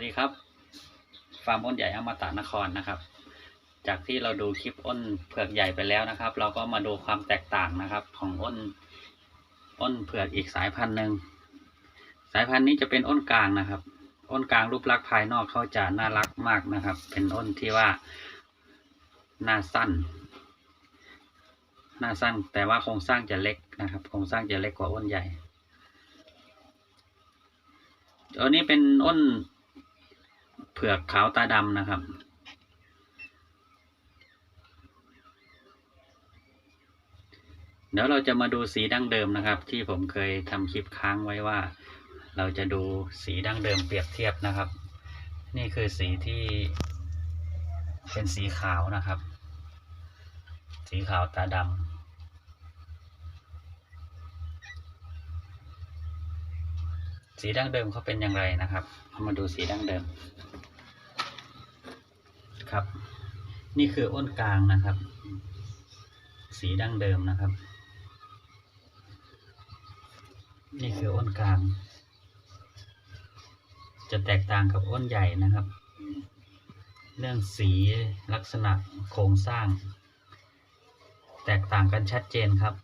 วัสดีครับ ฟาร์มอ้นใหญ่อมตะนครนะครับ จากที่เราดูคลิปอ้นเผือกใหญ่ไปแล้วนะครับ เราก็มาดูความแตกต่างนะครับ ของอ้นอ้นเผือกอีกสายพันธุ์หนึ่งสายพันธุ์นี้จะเป็นอ้นกลางนะครับอ้นกลางรูปลักษณ์ภายนอกเขาจะน่ารักมากนะครับ เป็นอ้นที่ว่าหน้าสั้นหน้าสั้นแต่ว่าโครงสร้างจะเล็กนะครับโครงสร้างจะเล็กกว่าอ้นใหญ่อันนี้เป็นอ้น ผือกขาวตาดำนะครับ เดี๋ยวเราจะมาดูสีดั้งเดิมนะครับ ที่ผมเคยทำคลิปค้างไว้ว่า เราจะดูสีดั้งเดิมเปรียบเทียบนะครับ นี่คือสีที่เป็นสีขาวนะครับ สีขาวตาดำสีดั้งเดิมเขาเป็นอย่างไรนะครับเรามาดูสีดั้งเดิม ครับ นี่คืออ้นกลางนะครับ สีดั้งเดิมนะครับ นี่คืออ้นกลาง จะแตกต่างกับอ้นใหญ่นะครับ เรื่องสีลักษณะโครงสร้าง แตกต่างกันชัดเจนครับ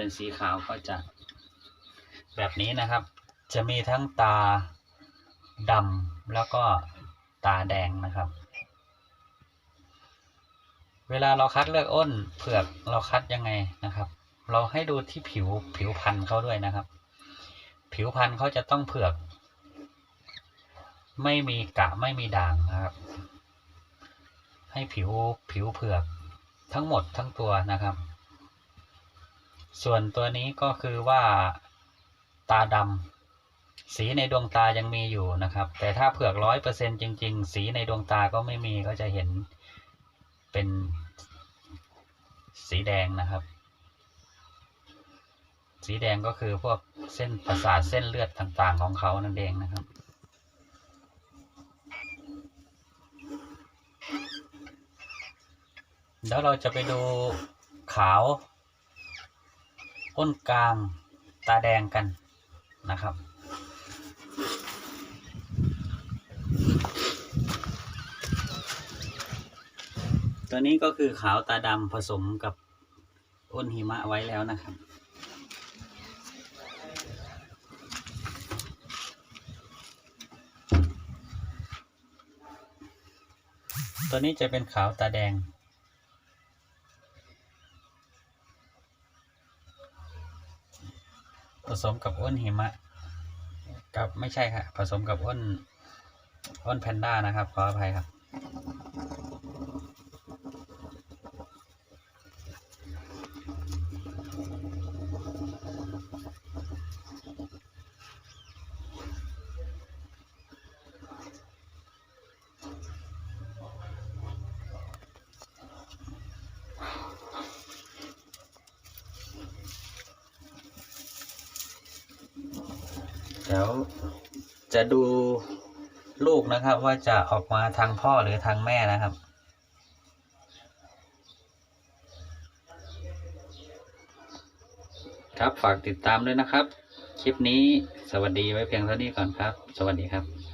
เป็นสีขาวก็จะ แบบนี้นะครับ จะมีทั้งตาดำแล้วก็ตาแดงนะครับ เวลาเราคัดเลือกอ้นเผือกเราคัดยังไงนะครับ เราให้ดูที่ผิวผิวพันธุ์เขาด้วยนะครับ ผิวพันธุ์เขาจะต้องเผือก ไม่มีกะไม่มีด่างนะครับ ให้ผิวผิวเผือกทั้งหมดทั้งตัวนะครับ ส่วนตัวนี้ก็คือว่าตาดำสีในดวงตายังมีอยู่นะครับ แต่ถ้าเผือกร้อยเปอร์เซ็นจริง ๆ สีในดวงตาก็ไม่มีก็จะเห็นเป็นสีแดงนะครับ สีแดงก็คือพวกเส้นประสาทเส้นเลือดต่างๆ ของเขานั่นเองนะครับแล้วเราจะไปดูขาว อ้นกลางตาแดงกันนะครับ ตัวนี้ก็คือขาวตาดำผสมกับอ้นหิมะไว้แล้วนะครับตัวนี้จะเป็นขาวตาแดง ผสมกับอ้นหิมะกับไม่ใช่ครับผสมกับอ้นอ้นแพนด้านะครับขออภัยครับ เดี๋ยวจะดูลูกนะครับ ว่าจะออกมาทางพ่อหรือทางแม่นะครับ ครับฝากติดตามด้วยนะครับ คลิปนี้สวัสดีไว้เพียงเท่านี้ก่อนครับ สวัสดีครับ